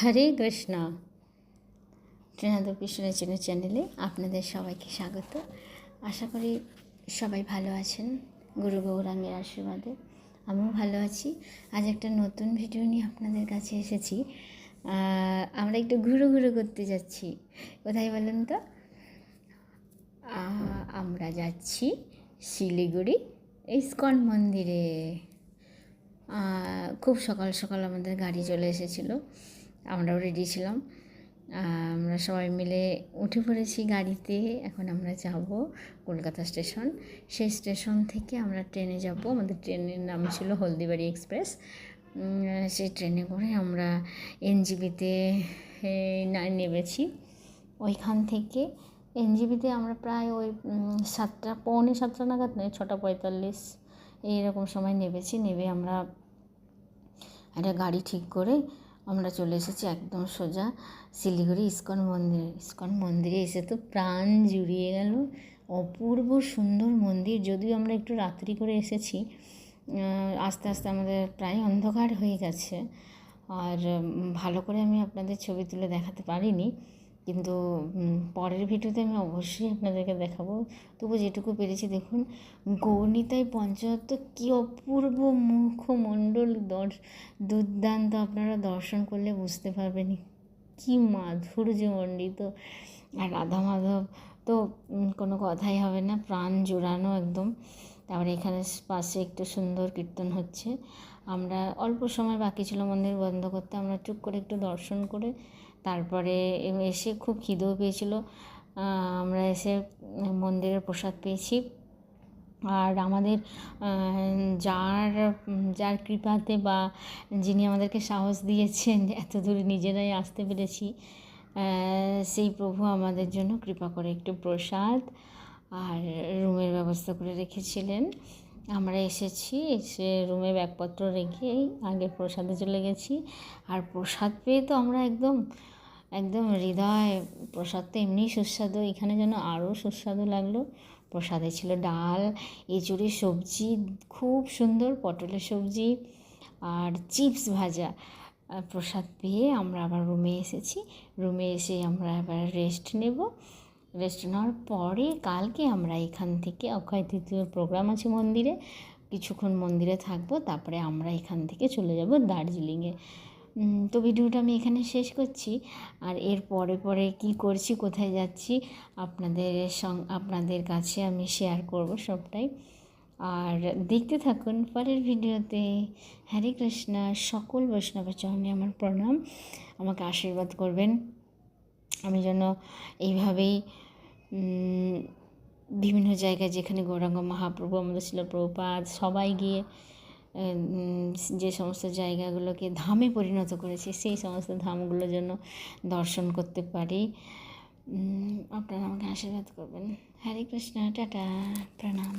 হরে কৃষ্ণ। ট্রেনাদ কৃষ্ণের চেনের চ্যানেলে আপনাদের সবাইকে স্বাগত। আশা করি সবাই ভালো আছেন, গুরু গৌরাঙ্গের আশীর্বাদে। আমিও ভালো আছি। আজ একটা নতুন ভিডিও নিয়ে আপনাদের কাছে এসেছি। আমরা একটু ঘুরো ঘুরো করতে যাচ্ছি। কোথায় বলেন তো? আমরা যাচ্ছি শিলিগুড়ি ইস্কন মন্দিরে। খুব সকাল সকাল আমাদের গাড়ি চলে এসেছিল। আমরাও রেডি ছিলাম। আমরা সবাই মিলে উঠে পড়েছি গাড়িতে। এখন আমরা যাব কলকাতা স্টেশন। সেই স্টেশন থেকে আমরা ট্রেনে যাব। আমাদের ট্রেনের নাম ছিল হলদিবাড়ি এক্সপ্রেস। সেই ট্রেনে করে আমরা এনজিবিতে নেমেছি। ওইখান থেকে এনজিবিতে আমরা প্রায় ওই সাতটা, পৌনে সাতটা নাগাদ নয়, ছটা পঁয়তাল্লিশ এইরকম সময় নেমেছি। নেবে আমরা একটা গাড়ি ঠিক করে আমরা চলে এসেছি একদম সোজা শিলিগুড়ি ইস্কন মন্দিরে ইস্কন মন্দিরে এসে তো প্রাণ জুড়িয়ে গেল। অপূর্ব সুন্দর মন্দির। যদিও আমরা একটু রাত্রি করে এসেছি আস্তে আস্তে আমাদের প্রায় অন্ধকার হয়ে গেছে। আর ভালো করে আমি আপনাদের ছবি তুলে দেখাতে পারিনি। কিন্তু পরের ভিডিওতে আমি অবশ্যই আপনাদেরকে দেখাবো। তবু যেটুকু পেরেছি দেখুন গৌরনীতাই পঞ্চায়েত কী অপূর্ব মুখমণ্ডল দর, দুর্দান্ত। আপনারা দর্শন করলে বুঝতে পারবেন কী মাধুর্যমণ্ডিত। আর রাধা মাধব তো কোনো কথাই হবে না, প্রাণ জোড়ানো একদম। তারপরে এখানে পাশে একটু সুন্দর কীর্তন হচ্ছে। আমরা অল্প সময় বাকি ছিল, মন্দির বন্ধ করতে। আমরা চুপ করে একটু দর্শন করে তারপরে এসে খুব খিদেও পেয়েছিল। আমরা এসে মন্দিরের প্রসাদ পেয়েছি। আর আমাদের যার যার কৃপাতে বা যিনি আমাদেরকে সাহস দিয়েছেন এত দূরে নিজেরাই আসতে পেরেছি সেই প্রভু আমাদের জন্য কৃপা করে একটু প্রসাদ আর রুমের ব্যবস্থা করে রেখেছিলেন। আমরা এসেছি, এসে রুমে ব্যাগপত্র রেখেই আগে প্রসাদে চলে গেছি। আর প্রসাদ পেয়ে তো আমরা একদম একদম হৃদয়, প্রসাদ তো এমনিই সুস্বাদু, এখানে যেন আরও সুস্বাদু লাগল। প্রসাদে ছিল ডাল, এঁচুড়ির সবজি, খুব সুন্দর পটলের সবজি আর চিপস ভাজা। প্রসাদ পেয়ে আমরা আবার রুমে এসেছি। রুমে এসে আমরা আবার রেস্ট নেব। রেস্ট নেওয়ার পরে কালকে আমরা এখান থেকে অক্ষয় তৃতীয়র প্রোগ্রাম আছে মন্দিরে, কিছুক্ষণ মন্দিরে থাকব, তারপরে আমরা এখান থেকে চলে যাব দার্জিলিংয়ে। তো ভিডিওটা আমি এখানে শেষ করছি। আর এর পরে পরে কি করছি, কোথায় যাচ্ছি, আপনাদের সং, আপনাদের কাছে আমি শেয়ার করব সবটাই। আর দেখতে থাকুন পরের ভিডিওতে। হরে কৃষ্ণ, সকল বৈষ্ণবের চরণে আমার প্রণাম। আমাকে আশীর্বাদ করবেন। আমি যেন এইভাবেই বিভিন্ন জায়গায় যেখানে গৌরাঙ্গ মহাপ্রভু আমাদের ছিল প্রপাত সবাই গিয়ে যে সমস্ত জায়গাগুলোকে ধামে পরিণত করেছে, সেই সমস্ত ধামগুলোর জন্য দর্শন করতে পারি। আপনারা আমাকে আশীর্বাদ করবেন। হরে কৃষ্ণ, টাটা, প্রণাম।